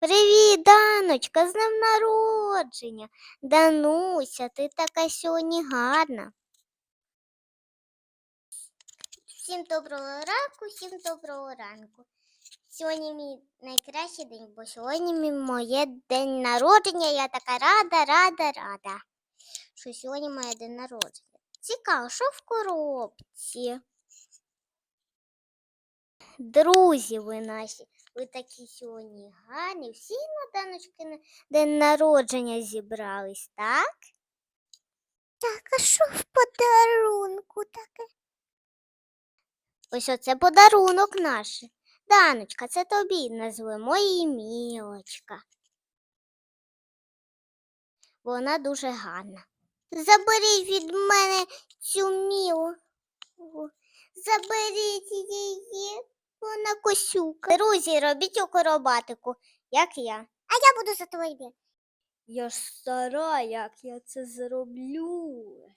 Привіт, Даночка, з днем народження. Дануся, ти така сьогодні гарна. Всім доброго ранку, всім доброго ранку. Сьогодні мій найкращий день, бо сьогодні мій моє день народження. Я така рада, рада, рада. Що сьогодні моє день народження. Цікаво, що в коробці? Друзі ви наші, ви такі сьогодні гарні. Всі на Даночки на день народження зібрались, так? Так, а що в подарунку таке? Ось оце подарунок наш. Даночка, це тобі назвемо її Мілочка. Вона дуже гарна. Заберіть від мене цю мілу. Заберіть її. Вона косюка. Друзі, робіть акробатику, як я. А я буду за тобою. Я ж стара, як я це зроблю.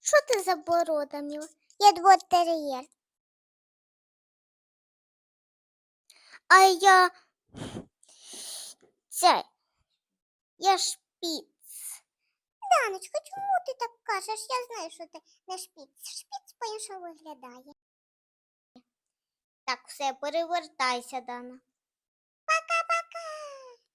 Що ти за борода, Міла? Я двотер'єр. А я це. Я шпіц. Даночка, чому ти так кажеш? Я знаю, що ти не шпіц. Шпіц по-іншому виглядає. Так, все, перевертайся, Дана.